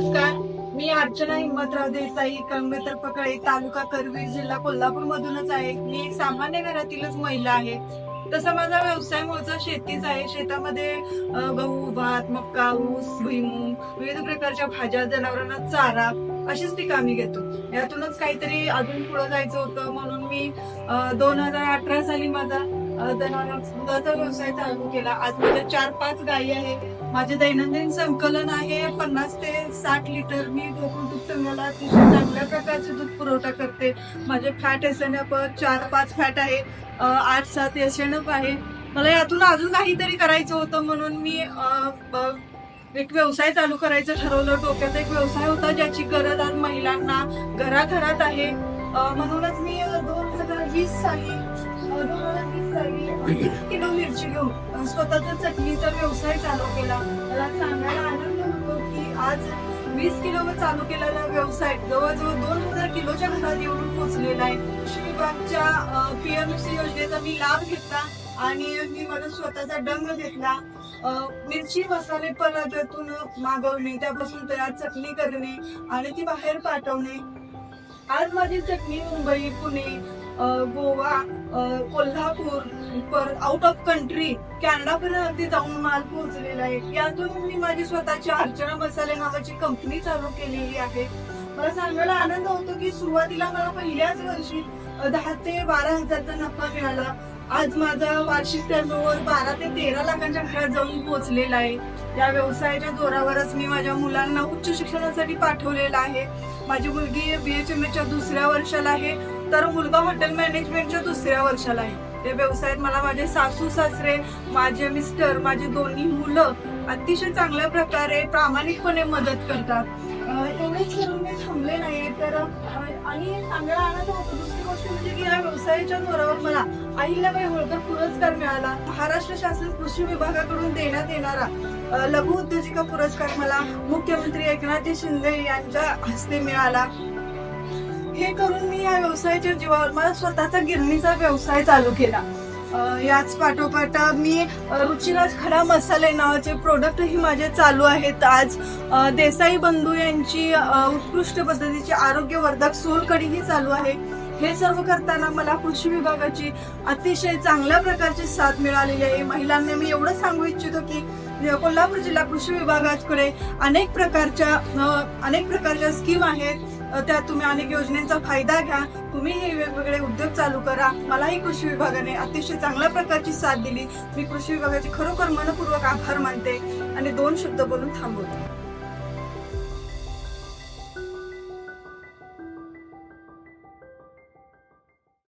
नमस्कार. मी अर्चना हिम्मतराव देसाई कंगतर पकळे तालुका करवीर जिल्हा कोल्हापूर मधूनच आहे. मी एक सामान्य घरातीलच महिला आहे. तसा माझा व्यवसाय मोजा शेतीच आहे. शेतामध्ये गहू भात मक्का ऊस भुईमूग विविध प्रकारच्या भाज्या जनावरांना चारा अशीच पिकं आम्ही घेतो. यातूनच काहीतरी अजून पुढे जायचं होतं म्हणून मी दोन हजार अठरा साली माझा दुधाचा व्यवसाय चालू केला. आज माझ्या चार पाच गायी आहे. माझे दैनंदिन संकलन आहे. पन्नास ते साठ लिटर मी गोकुळ दूध संघाला अतिशय चांगल्या प्रकारचे दूध पुरवठा करते. माझे फॅट एस एन एफ चार पाच फॅट आहे. आठ सात एस एनअप आहे. मला यातून अजून काहीतरी करायचं होतं म्हणून मी एक व्यवसाय चालू करायचं ठरवलं. डोक्यात एक व्यवसाय होता ज्याची गरज आज महिलांना घराघरात आहे. म्हणूनच मी दोन हजार वीस साली किलो मिरची घेऊन स्वतःचा चटणीचा व्यवसाय चालू केला. मला सांगायला आनंद होतो की आज वीस किलो चालू केलेला व्यवसाय जवळजवळ दोन हजार किलोच्या घरात येऊन पोहोचलेला आहे. कृषी विभागच्या पीएमसी योजनेचा मी लाभ घेतला आणि मी माझा स्वतःचा डंग घेतला. मिरची मसाले पण त्यातून मागवणे त्यापासून तयार चटणी करणे आणि ती बाहेर पाठवणे. आज माझी चटणी मुंबई पुणे गोवा कोल्हापूर परत आउट ऑफ कंट्री कॅनडापर्यंत अगदी जाऊन माल पोहोचलेला आहे. यातून मी माझी स्वतःची अर्चना मसाले नावाची कंपनी चालू केलेली आहे. मला सांगायला आनंद होतो की सुरुवातीला मला पहिल्याच वर्षी दहा ते बारा हजारचा नफा मिळाला. आज माझा वार्षिक टर्नओव्हर बारा ते तेरा लाखांच्या घरात जाऊन पोहोचलेला आहे. या व्यवसायाच्या जोरावरच मी माझ्या मुलांना उच्च शिक्षणासाठी पाठवलेलं आहे. माझी मुलगी बी एच एम एच्या दुसऱ्या वर्षाला आहे तर मुलगा हॉटेल मॅनेजमेंटच्या दुसऱ्या वर्षाला आहे. त्या व्यवसायात मला माझे सासू सासरे माझे मिस्टर माझी दोन्ही मुलं अतिशय चांगल्या प्रकारे प्रामाणिकपणे मदत करतात. एवढेच करून मी थांबले नाही तर आणि सांगायला आनंद होतो दुसरी गोष्ट म्हणजे की या व्यवसायाच्या जोरावर मला अहिल्याबाई होळकर पुरस्कार मिळाला. महाराष्ट्र शासन कृषी विभागाकडून देण्यात येणारा लघु उद्योजिका पुरस्कार मला मुख्यमंत्री एकनाथजी शिंदे यांच्या हस्ते मिळाला. हे करून मी या व्यवसायाच्या जीवावर मला स्वतःचा गिरणीचा व्यवसाय चालू केला. याच पाठोपाठ मी रुचिराज खडा मसाले नावाचे प्रोडक्टही माझे चालू आहेत. आज देसाई बंधू यांची उत्कृष्ट पद्धतीची आरोग्यवर्धक सोलकडीही चालू आहे. हे सर्व करताना मला कृषी विभागाची अतिशय चांगल्या प्रकारची साथ मिळालेली आहे. महिलांना मी एवढं सांगू इच्छितो की कोल्हापूर जिल्हा कृषी विभागाकडे अनेक प्रकारच्या अनेक प्रकारच्या स्कीम आहेत. त्या त्यात तुम्ही अनेक योजनेचा फायदा घ्या. तुम्ही हे वेगवेगळे उद्योग चालू करा. मलाही कृषी विभागाने अतिशय चांगल्या प्रकारची साथ दिली. मी कृषी विभागाचे खरोखर मनपूर्वक आभार मानते. आणि दोन शब्द बोलून थांबवते.